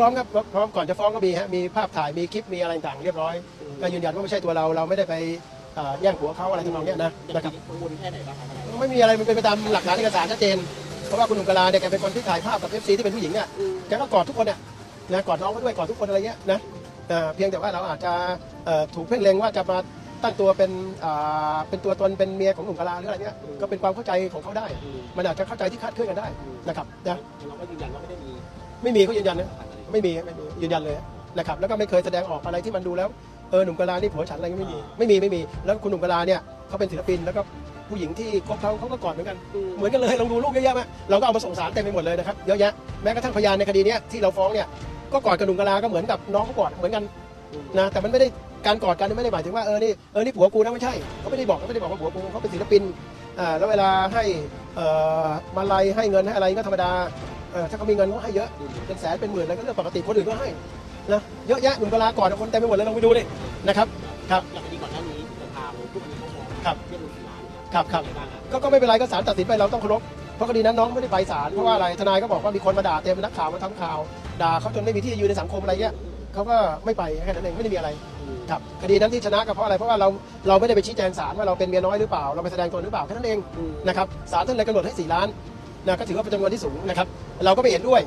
ร้อมครับพร้อมก่อนจะฟ้องก็มีฮะมีภาพถ่ายมีคลิปมีอะไรต่างๆเรียบร้อยก็ยืนยันว่าไม่ใช่ตัวเราเราไม่ได้ไปเอ่อแย่งผัวเขาอะไรทำนองเนี้ยนะนะครับกังวลแค่ไหนบ้างครับทนายไม่มีอะไรมันเป็นไปตามหลักฐานเอกสารชัดเจนเพราะว่าคุณหนุ่มกะลาเนี่ยแกเป็นคนที่ถ่ายภาพกับเอฟซีที่เป็นผู้หญิงเนี่ยแกก็กอดทุกคนเนี่ยนะกอดน้องเขาด้วยกอดทุกคนอะไรเงี้ยนะเอ่อเพียงแต่ว่าเราอาจจะเอ่อถูกเพ่งเล็งว่าจะมาตั้งตัวเป็นอ่าเป็นตัวตนเป็นเมียของหนุ่มกะลาหรืออะไรเงี้ยก็เป็นความเข้าใจของเขาได้ มันอาจจะเข้าใจที่คลาดเคลื่อนกันได้นะครับนะเราก็ยืนยันว่าไม่ได้มี ไม่มีเขายืนยันนะไม่มีไม่มียืนยันเลยนะครับแล้วก็ไม่เคยแสดงออกอะไรที่มันดูแล้วเออหนุ่มกะลานี่ผัวฉันอะไรไม่มีไม่มีไม่มี แล้วคุณหนุ่มกะลาเนี่ยเขาเป็นศิลปินแล้วก็ผู้หญิงที่คบเขาเขาก็กอดเหมือนกันเหมือนกันเลยลองดูรูปเยอะแยะมาเราก็เอามาส่งสารเต็มไปหมดเลยนะครับเยอะแยะแม้กระทั่งพยานในคดีนี้ที่เราฟ้องเนี่ยก็กอดกับหนุ่มกะลาก็เหมือนกับน้องเขากอดเหมือนกันนะแต่มันไม่ได้การกอดกันไม่ได้หมายถึงว่าเออนี่เออนี่ผัวกูนะไม่ใช่เขาไม่ได้บอกเขาไม่ได้บอกว่าผัวกูเขาเป็นศิลปินอ่าแล้วเวลาให้เอ่อมาลัยให้เงินให้อะไรก็ธรรมดา เออถ้าเขามีเงินเขาให้เยอะเป็นแสนเป็นหมื่นอะไรก็เรื่องปกติคนอื่นก็ให้นะเยอะแยะหนุ่มกลาก่อดกับคนเต็มไปหมดเลยลองไปดูดินะครับครับอย่างคดีก่อนหน้านี้ที่ทาผู้บริโภคครับเรียกเงินสี่ล้านครับครับครับก็ก็ไม่เป็นไรก็ศาลตัดสินไปเราต้องเคารพเพราะคดีนั้นน้องไม่ได้ไปศาลเพราะว่าอะไรทนายก็บอกว่ามีคนมาด่าเต็มนักข่าวมาทำข่าวด่าเขาจนไม่มีที่ยืนในสังคมอะไรเงี้ยเขาก็ไม่ไปแค่นั้นเองไม่ได้มีอะไรครับคดีนั้นที่ชนะก็เพราะอะไรเพราะว่าเราเราไม่ได้ไปชี้แจงศาลว่าเราเป็นเมียน้อยหรือเปล่าเราไปแสดงตนหรือเปล่าแค่นั้นเองนะครับศาลท่านเลยกำหนดให้4ล้าน นะก็ถือว่าเป็นจำนวนที่สูงนะครับเราก็ไม่เห็นด้วย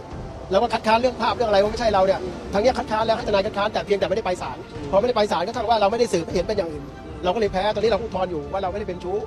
เราก็คัดค้านเรื่องภาพเรื่องอะไรว่าไม่ใช่เราเนี่ยทางนี้คัดค้านแล้วให้ทนายคัดค้านแต่เพียงแต่ไม่ได้ไปศาลพอไม่ได้ไปศาลก็เท่ากับว่าเราไม่ได้สืบไม่เห็นเป็นอย่างอื่นเราก็เลยแพ้ตอนนี้เราอุทธรณ์อยู่ว่าเราไม่ได้เป็นชู้